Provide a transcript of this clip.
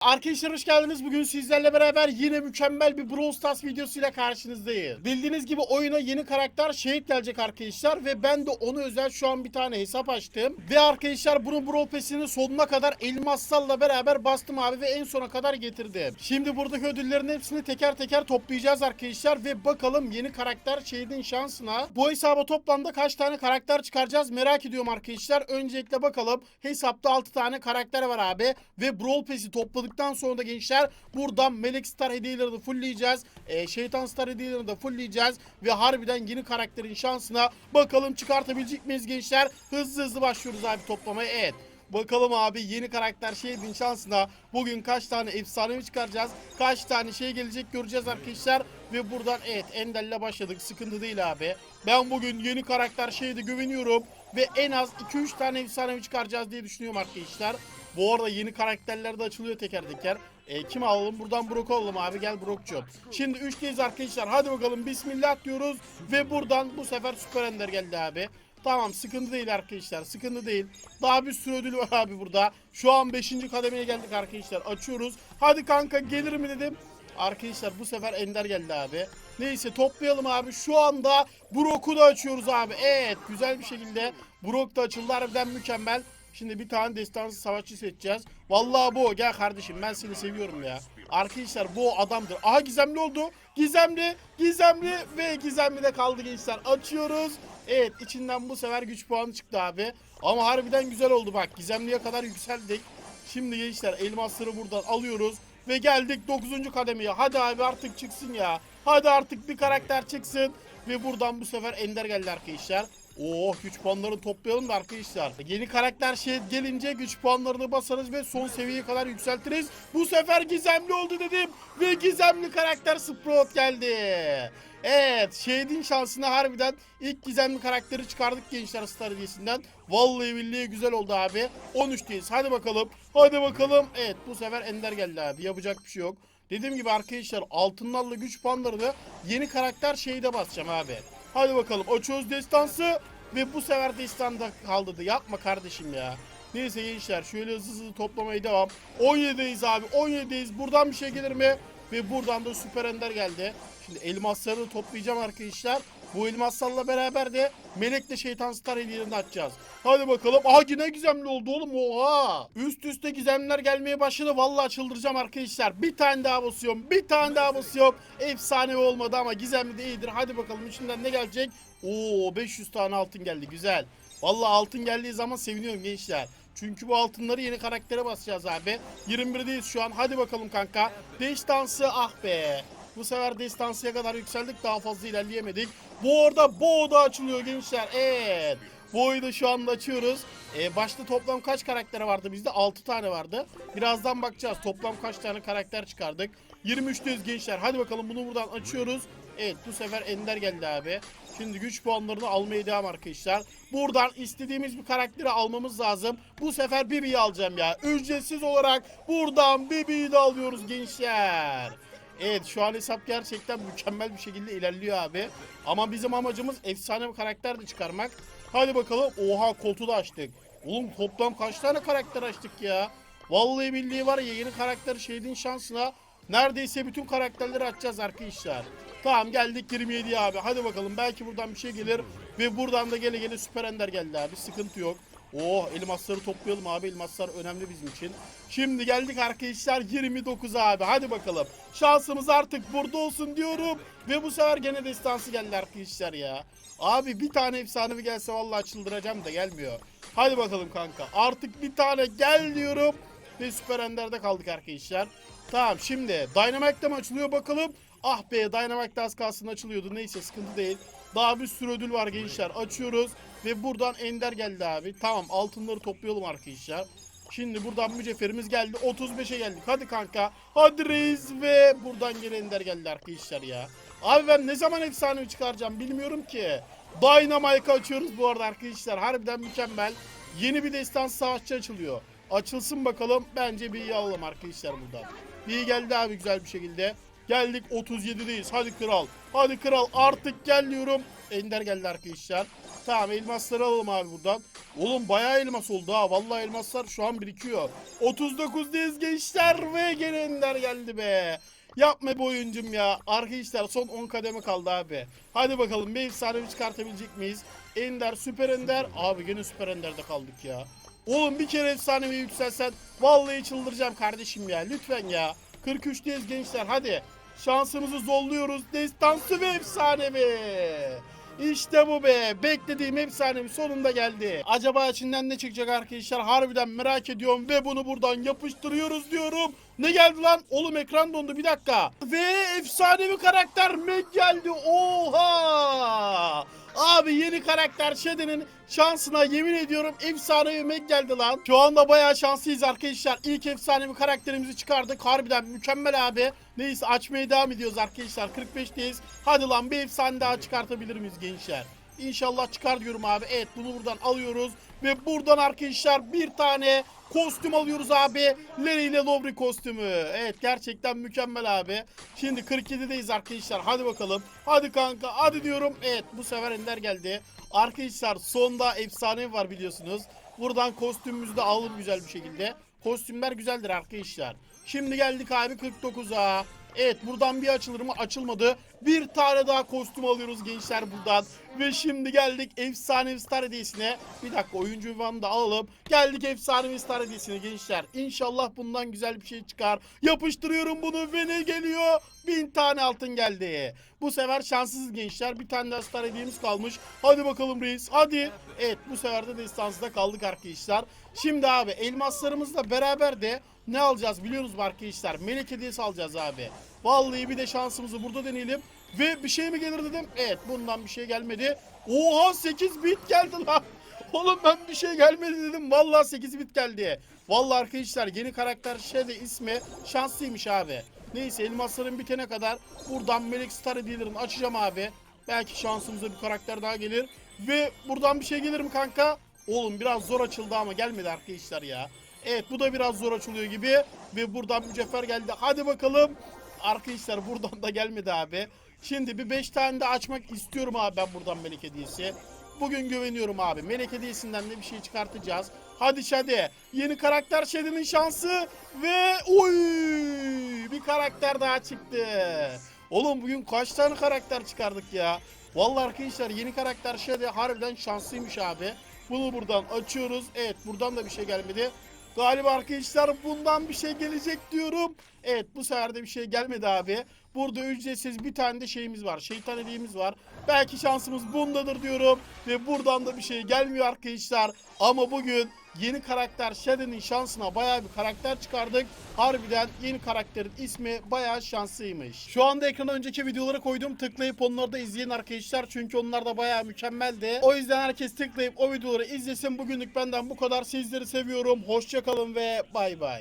Arkadaşlar hoş geldiniz. Bugün sizlerle beraber yine mükemmel bir Brawl Stars videosuyla karşınızdayız. Bildiğiniz gibi oyuna yeni karakter Shade gelecek arkadaşlar ve ben de onu özel şu an bir tane hesap açtım. Ve arkadaşlar bunun Brawl Pass'ini sonuna kadar elmassalla beraber bastım abi ve en sona kadar getirdim. Şimdi buradaki ödüllerin hepsini teker teker toplayacağız arkadaşlar ve bakalım yeni karakter Shade'in şansına. Bu hesaba toplamda kaç tane karakter çıkaracağız merak ediyorum arkadaşlar. Öncelikle bakalım hesapta 6 tane karakter var abi ve Brawl Pass'i topladıktan sonra da gençler buradan Melek Star hediyelerini fullleyeceğiz. E, Şeytan Star hediyelerini de fullleyeceğiz ve harbiden yeni karakterin şansına bakalım çıkartabilecek miyiz gençler? Hızlı hızlı başlıyoruz abi toplamaya. Evet. Bakalım abi yeni karakter şeyin şansına bugün kaç tane efsanevi çıkaracağız? Kaç tane şey gelecek göreceğiz arkadaşlar. Ve buradan evet Endel'le başladık. Sıkıntı değil abi. Ben bugün yeni karakter şeyde güveniyorum. Ve en az 2-3 tane efsanevi çıkaracağız diye düşünüyorum arkadaşlar. Bu arada yeni karakterler de açılıyor teker teker. E, kim alalım? Buradan Brock alalım abi. Gel Brock'cu. Şimdi 3'teyiz arkadaşlar. Hadi bakalım. Bismillah diyoruz. Ve buradan bu sefer Süper Ender geldi abi. Tamam sıkıntı değil arkadaşlar. Sıkıntı değil. Daha bir sürü ödül var abi burada. Şu an 5. kademeye geldik arkadaşlar. Açıyoruz. Hadi kanka gelir mi dedim. Arkadaşlar bu sefer Ender geldi abi. Neyse toplayalım abi. Şu anda Brock'u da açıyoruz abi. Evet güzel bir şekilde Brock da açıldı. Harbiden mükemmel. Şimdi bir tane destansı savaşçı seçeceğiz. Vallahi bu. Gel kardeşim ben seni seviyorum ya. Arkadaşlar bu adamdır. Aha gizemli oldu. Gizemli, gizemli ve gizemli de kaldı gençler. Açıyoruz. Evet içinden bu sefer güç puanı çıktı abi. Ama harbiden güzel oldu bak. Gizemliye kadar yükseldik. Şimdi gençler elmasları buradan alıyoruz. Ve geldik 9. kademeye. Hadi abi artık çıksın ya. Hadi artık bir karakter çıksın. Ve buradan bu sefer Ender geldi arkadaşlar. Oh güç puanlarını toplayalım da arkadaşlar. Yeni karakter şey gelince güç puanlarını basarız ve son seviyeye kadar yükseltiriz. Bu sefer gizemli oldu dedim. Ve gizemli karakter Sprout geldi. Evet Shade'in şansına harbiden ilk gizemli karakteri çıkardık gençler Star hediyesinden. Vallahi billahi güzel oldu abi. 13'teyiz hadi bakalım. Hadi bakalım. Evet bu sefer Ender geldi abi yapacak bir şey yok. Dediğim gibi arkadaşlar altınlarla güç puanlarını yeni karakter şeyde basacağım abi. Hadi bakalım açıyoruz destansı ve bu sefer destanda kaldırdı. Yapma kardeşim ya. Neyse gençler şöyle hızlı hızlı toplamaya devam. 17'deyiz abi 17'deyiz. Buradan bir şey gelir mi? Ve buradan da süper ender geldi. Şimdi elmasları toplayacağım arkadaşlar. Bu elmaslarla beraber de Melek'le Şeytan Star hediyelerini açacağız. Hadi bakalım. Aha yine gizemli oldu oğlum oha. Üst üste gizemler gelmeye başladı. Vallahi çıldıracağım arkadaşlar. Bir tane daha basıyorum. Bir tane daha basıyorum. Efsane olmadı ama gizemli de iyidir. Hadi bakalım içinden ne gelecek? Oo 500 tane altın geldi. Güzel. Vallahi altın geldiği zaman seviniyorum gençler. Çünkü bu altınları yeni karaktere basacağız abi. 21'deyiz şu an. Hadi bakalım kanka. Destansı ah be. Bu sefer destansıya kadar yükseldik. Daha fazla ilerleyemedik. Bu arada Bo da açılıyor gençler. Evet. Bo'yu da şu anda açıyoruz. Ee, başta toplam kaç karakter vardı bizde? 6 tane vardı. Birazdan bakacağız. Toplam kaç tane karakter çıkardık. 23'teyiz gençler. Hadi bakalım bunu buradan açıyoruz. Evet bu sefer Ender geldi abi. Şimdi güç puanlarını almaya devam arkadaşlar. Buradan istediğimiz bir karakteri almamız lazım. Bu sefer Bibi'yi alacağım ya. Ücretsiz olarak buradan Bibi'yi de alıyoruz gençler. Evet şu an hesap gerçekten mükemmel bir şekilde ilerliyor abi. Ama bizim amacımız efsane bir karakter de çıkarmak. Hadi bakalım. Oha koltuğu da açtık. Oğlum toplam kaç tane karakter açtık ya? Vallahi billahi var ya yeni karakter şeyin şansına neredeyse bütün karakterleri açacağız arkadaşlar. Tamam geldik 27 abi. Hadi bakalım belki buradan bir şey gelir. Ve buradan da gele gele süper ender geldi abi. Sıkıntı yok. Oh elmasları toplayalım abi. Elmaslar önemli bizim için. Şimdi geldik arkadaşlar 29 abi. Hadi bakalım. Şansımız artık burada olsun diyorum. Ve bu sefer gene destansı geldi arkadaşlar ya. Abi bir tane efsanevi gelse vallahi çıldıracağım da gelmiyor. Hadi bakalım kanka. Artık bir tane gel diyorum. Ve süper enderde kaldık arkadaşlar. Tamam şimdi Dynamite'da mı açılıyor bakalım. Ah be Dynamite'da az kalsın açılıyordu. Neyse sıkıntı değil. Daha bir sürü ödül var gençler. Açıyoruz. Ve buradan Ender geldi abi. Tamam altınları toplayalım arkadaşlar. Şimdi buradan mücevherimiz geldi. 35'e geldik. Hadi kanka. Hadi reis ve buradan gene Ender geldi arkadaşlar ya. Abi ben ne zaman efsanevi çıkaracağım bilmiyorum ki. Dynamite açıyoruz bu arada arkadaşlar. Harbiden mükemmel. Yeni bir destan savaşçı açılıyor. Açılsın bakalım. Bence bir iyi alalım arkadaşlar buradan. Bir geldi abi güzel bir şekilde. Geldik 37'deyiz. Hadi kral. Hadi kral artık gel diyorum. Ender geldi arkadaşlar. Tamam elmasları alalım abi buradan. Oğlum bayağı elmas oldu ha. Vallahi elmaslar şu an birikiyor. 39'dayız gençler ve gene ender geldi be. Yapma be oyuncum ya. Arkadaşlar son 10 kademe kaldı abi. Hadi bakalım bir efsane çıkartabilecek miyiz? Ender, süper ender. Abi gene süper enderde kaldık ya. Oğlum bir kere efsanevi yükselsen vallahi çıldıracağım kardeşim ya. Lütfen ya. 43'teyiz gençler hadi. Şansımızı zorluyoruz. Destansı ve efsanevi. İşte bu be. Beklediğim efsanevi sonunda geldi. Acaba içinden ne çıkacak arkadaşlar? Harbiden merak ediyorum ve bunu buradan yapıştırıyoruz diyorum. Ne geldi lan? Oğlum ekran dondu bir dakika. Ve efsanevi karakter Meg geldi. Oha! Abi yeni karakter Shadow'ın şansına yemin ediyorum efsanevi Meg geldi lan. Şu anda bayağı şanslıyız arkadaşlar. İlk efsanevi karakterimizi çıkardık. Harbiden mükemmel abi. Neyse açmaya devam ediyoruz arkadaşlar. 45'teyiz. Hadi lan bir efsane daha çıkartabilir miyiz gençler? İnşallah çıkar diyorum abi. Evet bunu buradan alıyoruz. Ve buradan arkadaşlar bir tane kostüm alıyoruz abi. Larry ile Lowry kostümü. Evet gerçekten mükemmel abi. Şimdi 47'deyiz arkadaşlar. Hadi bakalım. Hadi kanka hadi diyorum. Evet bu sefer Ender geldi. Arkadaşlar sonda efsane var biliyorsunuz. Buradan kostümümüzü de alalım güzel bir şekilde. Kostümler güzeldir arkadaşlar. Şimdi geldik abi 49'a. Evet buradan bir açılır mı? Açılmadı. Bir tane daha kostüm alıyoruz gençler buradan. Ve şimdi geldik efsanevi star hediyesine. Bir dakika oyuncu ünvanını da alalım. Geldik efsanevi star hediyesine gençler. İnşallah bundan güzel bir şey çıkar. Yapıştırıyorum bunu ve ne geliyor? Bin tane altın geldi. Bu sefer şanssız gençler. Bir tane daha star hediyemiz kalmış. Hadi bakalım reis hadi. Evet bu sefer de destansıda kaldık arkadaşlar. Şimdi abi elmaslarımızla beraber de ne alacağız biliyorsunuz mu arkadaşlar? Melek hediyesi alacağız abi. Vallahi bir de şansımızı burada deneyelim. Ve bir şey mi gelir dedim. Evet bundan bir şey gelmedi. Oha 8 bit geldi lan. Oğlum ben bir şey gelmedi dedim. Vallahi 8 bit geldi. Vallahi arkadaşlar yeni karakter şey de ismi şanslıymış abi. Neyse elmasların bitene kadar buradan Melek Star hediyelerini açacağım abi. Belki şansımıza bir karakter daha gelir. Ve buradan bir şey gelir mi kanka? Oğlum biraz zor açıldı ama gelmedi arkadaşlar ya. Evet bu da biraz zor açılıyor gibi. Ve buradan mücevher geldi. Hadi bakalım. Arkadaşlar buradan da gelmedi abi. Şimdi bir 5 tane de açmak istiyorum abi ben buradan melek hediyesi. Bugün güveniyorum abi. Melek hediyesinden de bir şey çıkartacağız. Hadi Şade. Yeni karakter Şade'nin şansı. Ve oy bir karakter daha çıktı. Oğlum bugün kaç tane karakter çıkardık ya. Vallahi arkadaşlar yeni karakter Şade harbiden şanslıymış abi. Bunu buradan açıyoruz. Evet buradan da bir şey gelmedi. Galiba arkadaşlar bundan bir şey gelecek diyorum. Evet bu sefer de bir şey gelmedi abi. Burada ücretsiz bir tane de şeyimiz var. Şeytan hediyemiz var. Belki şansımız bundadır diyorum. Ve buradan da bir şey gelmiyor arkadaşlar. Ama bugün yeni karakter Shadow'ın şansına bayağı bir karakter çıkardık. Harbiden yeni karakterin ismi bayağı şanslıymış. Şu anda ekrana önceki videoları koydum. Tıklayıp onları da izleyin arkadaşlar. Çünkü onlar da bayağı mükemmeldi. O yüzden herkes tıklayıp o videoları izlesin. Bugünlük benden bu kadar. Sizleri seviyorum. Hoşçakalın ve bay bay.